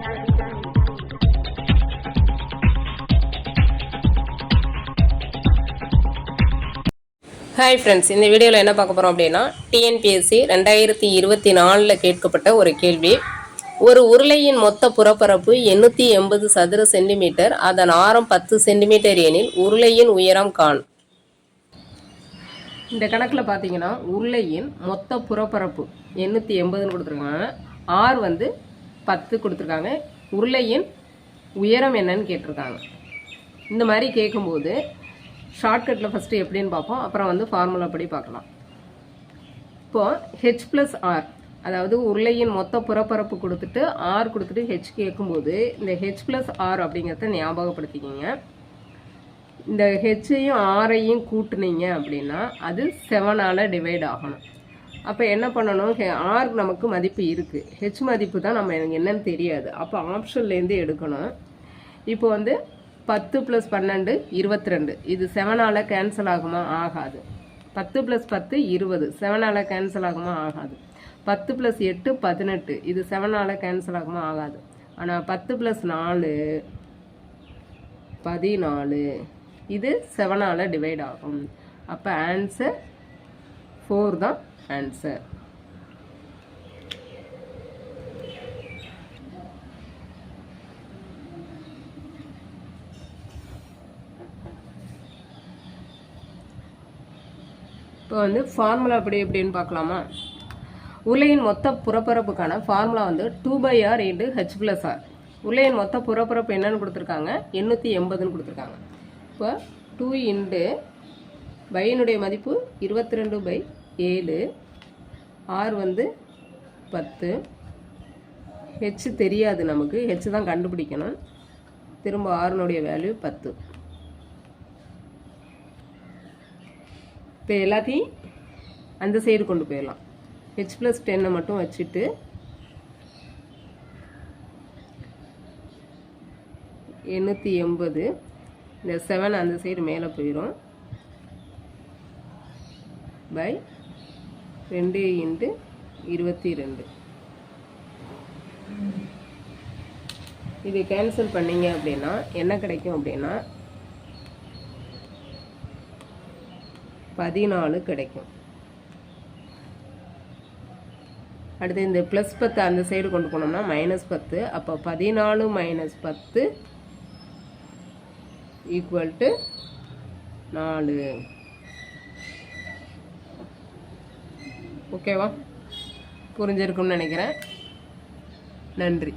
Hi friends இந்த வீடியோவில் என்ன பார்க்க போகிறோம் அப்படின்னா டிஎன்பிஎஸ்சி ரெண்டாயிரத்தி இருபத்தி நாலில் கேட்கப்பட்ட ஒரு கேள்வி. ஒரு உருளையின் மொத்த புறப்பரப்பு எண்ணூற்றி எண்பது சதுர சென்டிமீட்டர் அதன் ஆரம் பத்து சென்டிமீட்டர் எனில் உருளையின் உயரம் காண். இந்த கணக்கில் பார்த்தீங்கன்னா உருளையின் மொத்த புறப்பரப்பு எண்ணூற்றி எண்பதுன்னு கொடுத்துருக்காங்க. ஆர் வந்து பத்து கொடுத்துருக்காங்க. உருளையின் உயரம் என்னன்னு கேட்டிருக்காங்க. இந்த மாதிரி கேட்கும்போது ஷார்ட்கட்டில் ஃபஸ்ட்டு எப்படின்னு பார்ப்போம். அப்புறம் வந்து ஃபார்முலா படி பார்க்கலாம். இப்போ ஹெச் ப்ளஸ் ஆர் அதாவது உருளையின் மொத்த புறப்பரப்பு கொடுத்துட்டு ஆர் கொடுத்துட்டு ஹெச் கேட்கும்போது இந்த ஹெச் ப்ளஸ் ஆர் அப்படிங்கிறத ஞாபகப்படுத்திக்கிங்க. இந்த ஹெச்சையும் ஆரையும் கூட்டுனீங்க அப்படின்னா அது செவனால் டிவைட் ஆகணும். அப்போ என்ன பண்ணணும்? ஆர் நமக்கு மதிப்பு இருக்குது ஹெச் மதிப்பு தான் நம்ம எனக்கு என்னன்னு தெரியாது. அப்போ ஆப்ஷன்லேருந்து எடுக்கணும். இப்போ வந்து பத்து ப்ளஸ் பன்னெண்டு இருபத்தி ரெண்டு இது செவனால் கேன்சல் ஆகுமா? ஆகாது. பத்து ப்ளஸ் பத்து இருபது. செவனால் கேன்சல் ஆகுமா? ஆகாது. பத்து ப்ளஸ் எட்டு பதினெட்டு. இது செவனால் கேன்சல் ஆகுமா? ஆகாது. ஆனால் பத்து ப்ளஸ் நாலு பதினாலு. இது செவனால் டிவைட் ஆகும். அப்போ ஆன்சர் ஃபோர் தான் ஆன்சர் இப்போ வந்து ஃபார்முலா எப்படி எப்படின்னு பார்க்கலாமா? உலையின் மொத்த புறப்பரப்புக்கான ஃபார்முலா வந்து two pi R into H plus R உலையின் மொத்த புறப்பரப்பு என்னன்னு கொடுத்துருக்காங்க? எண்ணூற்றி எண்பதுன்னு கொடுத்துருக்காங்க. இப்போ டூ இன்டு பையனுடைய மதிப்பு இருபத்தி ரெண்டு பை ஏழு ஆர் வந்து பத்து. ஹெச் தெரியாது நமக்கு. ஹெச் தான் கண்டுபிடிக்கணும். திரும்ப ஆறுனுடைய வேல்யூ பத்து. இப்போ எல்லாத்தையும் அந்த சைடு கொண்டு போயிடலாம். ஹெச் ப்ளஸ் டென்னை மட்டும் வச்சுட்டு எண்ணூற்றி எண்பது. இந்த செவன் அந்த சைடு மேலே போயிடும் பை ரெண்டு இன்ட்டு இருபத்தி ரெண்டு இது கேன்சல் பண்ணீங்க அப்படின்னா என்ன கிடைக்கும் அப்படின்னா பதினாலு கிடைக்கும். அடுத்து இந்த ப்ளஸ் பத்து அந்த சைடு கொண்டு போனோம்னா மைனஸ் பத்து. அப்போ பதினாலு மைனஸ் பத்து ஈக்குவல் டு நாலு. ஓகேவா? புரிஞ்சிருக்கும்னு நினைக்கிறேன். நன்றி.